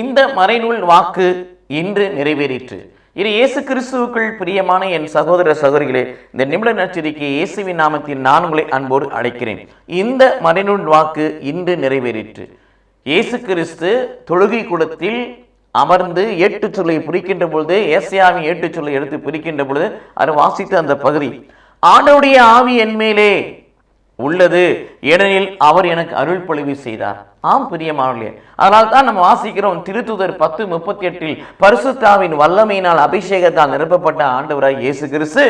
இந்த மறைநூல் வாக்கு இன்று நிறைவேறிற்று. இது இயேசு கிறிஸ்துவுக்குள் பிரியமான என் சகோதர சகோதரிகளே இந்த நிமிட நச்சரிக்கை இயேசுவின் நாமத்தில் நான் உங்களை அன்போடு அழைக்கிறேன். இந்த மறைநூல் வாக்கு இன்று நிறைவேறிற்று. இயேசு கிறிஸ்து தொழுகை கூடத்தில் அமர்ந்து ஏட்டு சொல்லை பிரிக்கின்ற பொழுது ஏசியாவின் ஏட்டு சொல்லை எடுத்து பிரிக்கின்ற பொழுது அது வாசித்த அந்த பகுதி ஆண்டவுடைய ஆவி என் மேலே உள்ளது. ஏனெனில் அவர் எனக்கு அருள் பொழிவு செய்தார். ஆம் பிரியமானே அதனால் தான் நம்ம வாசிக்கிறோம் திருத்துதர் பத்து முப்பத்தி எட்டில் பரிசுத்தாவின் வல்லமையினால் அபிஷேகத்தால் நிரப்பப்பட்ட ஆண்டவராய் இயேசு கிறிஸ்து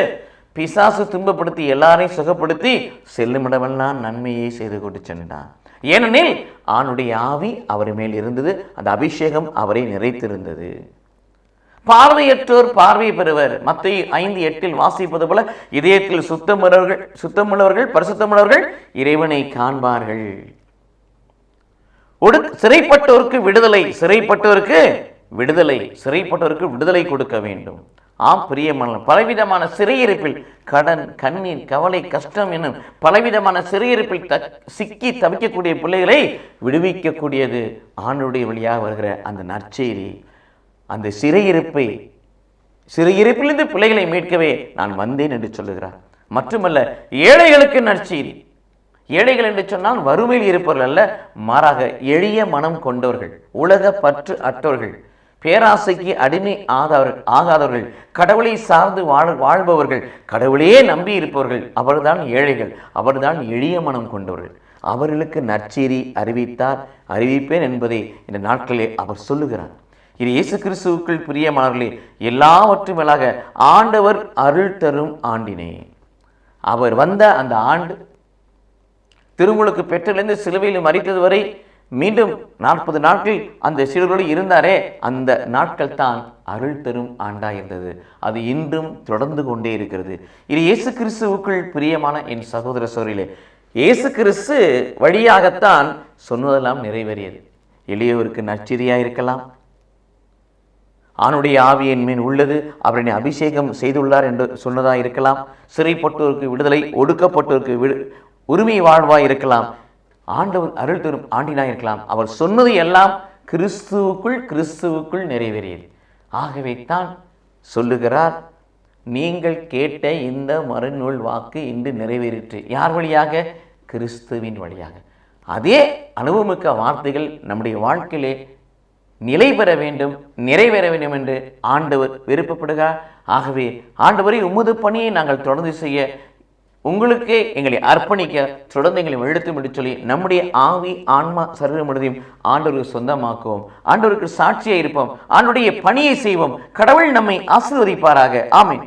பிசாசு துன்பப்படுத்தி எல்லாரையும் சுகப்படுத்தி செல்லுமிடமெல்லாம் நன்மையை செய்து கொண்டு சென்றார். ஏனெனில் ஆணுடைய ஆவி அவர் மேல் இருந்தது அந்த அபிஷேகம் அவரை நிறைத்திருந்தது. பார்வையற்றோர் பார்வை பெறுவர். மத்திய ஐந்து எட்டில் வாசிப்பது போல இதயத்தில் சுத்தமுள்ளவர்கள் சுத்தமுள்ளவர்கள் பரிசுத்தமுள்ளவர்கள் இறைவனை காண்பார்கள். ஒடு சிறைப்பட்டோருக்கு விடுதலை சிறைப்பட்டோருக்கு விடுதலை சிறைப்பட்டோருக்கு விடுதலை கொடுக்க வேண்டும். ஆம் பிரியமான பலவிதமான சிறையிருப்பில் கடன் கண்ணீர் கவலை கஷ்டம் என்னும் பலவிதமான சிறையிருப்பில் த சிக்கி தவிக்கக்கூடிய பிள்ளைகளை விடுவிக்கக்கூடியது ஆணுடைய வழியாக வருகிற அந்த நற்செய்தி. அந்த சிறையிருப்பை சிறையிருப்பிலிருந்து பிள்ளைகளை மீட்கவே நான் வந்தேன் என்று சொல்லுகிறார். மட்டுமல்ல ஏழைகளுக்கு நற்செய்தி? ஏழைகள் என்று சொன்னால் வறுமையில் இருப்பவர்கள் அல்ல மாறாக எளிய மனம் கொண்டவர்கள் உலக பற்று அற்றவர்கள் பேராசைக்கு அடிமை ஆகாதவர்கள் ஆகாதவர்கள் கடவுளை சார்ந்து வாழ் வாழ்பவர்கள் கடவுளையே நம்பி இருப்பவர்கள் அவர்தான் ஏழைகள் அவர்தான் எளிய மனம் கொண்டவர்கள். அவர்களுக்கு நற்செய்தி அறிவித்தார் அறிவிப்பேன் என்பதை இந்த நாட்களில் அவர் சொல்லுகிறார். இது இயேசு கிறிஸ்துவுக்குள் பிரியமானவர்களே எல்லாவற்றும் மேலாக ஆண்டவர் அருள் தரும் ஆண்டினே. அவர் வந்த அந்த ஆண்டு திருமுழுக்கு பெற்றிலிருந்து சிலுவையில் மறித்தது வரை மீண்டும் நாற்பது நாட்கள் அந்த சிறுகளோடு இருந்தாரே அந்த நாட்கள் தான் அருள் தரும் ஆண்டாக இருந்தது அது இன்றும் தொடர்ந்து கொண்டே இருக்கிறது. இது இயேசு கிறிஸ்துவுக்குள் பிரியமான என் சகோதர சோரிலே இயேசு கிறிஸ்து வழியாகத்தான் சொன்னதெல்லாம் நிறைவேறியது. எளியவருக்கு நற்செய்தியாக இருக்கலாம் ஆணுடைய ஆவியின் மீன் உள்ளது. அவர் என்னை அபிஷேகம் செய்துள்ளார் என்று சொன்னதாக இருக்கலாம். சிறைப்பட்டோருக்கு விடுதலை ஒடுக்கப்பட்டோருக்கு விடு உரிமை வாழ்வாய் இருக்கலாம். ஆண்டவர் அருள் தரும் ஆண்டினாய் இருக்கலாம். அவர் சொன்னது எல்லாம் கிறிஸ்துவுக்குள் கிறிஸ்துவுக்குள் நிறைவேறியது. ஆகவே தான் சொல்லுகிறார் நீங்கள் கேட்ட இந்த மறுநூல் வாக்கு இன்று நிறைவேறிற்று. யார் வழியாக? கிறிஸ்துவின் வழியாக. அதே அனுபவமிக்க வார்த்தைகள் நம்முடைய வாழ்க்கையிலே நிலை பெற வேண்டும் நிறைவேற வேண்டும் என்று ஆண்டவர் விருப்பப்படுகிறார் ஆகவே ஆண்டவரை உமது பணியை நாங்கள் தொடர்ந்து செய்ய உங்களுக்கே எங்களை அர்ப்பணிக்க தொடர்ந்து எங்களை எழுத்து முடித்து சொல்லி நம்முடைய ஆவி ஆன்மா சர்வ முழுதையும் ஆண்டவருக்கு சொந்தமாக்குவோம். ஆண்டவருக்கு சாட்சியாக இருப்போம். ஆண்டுடைய பணியை செய்வோம். கடவுள் நம்மை ஆசீர்வதிப்பாராக. ஆமை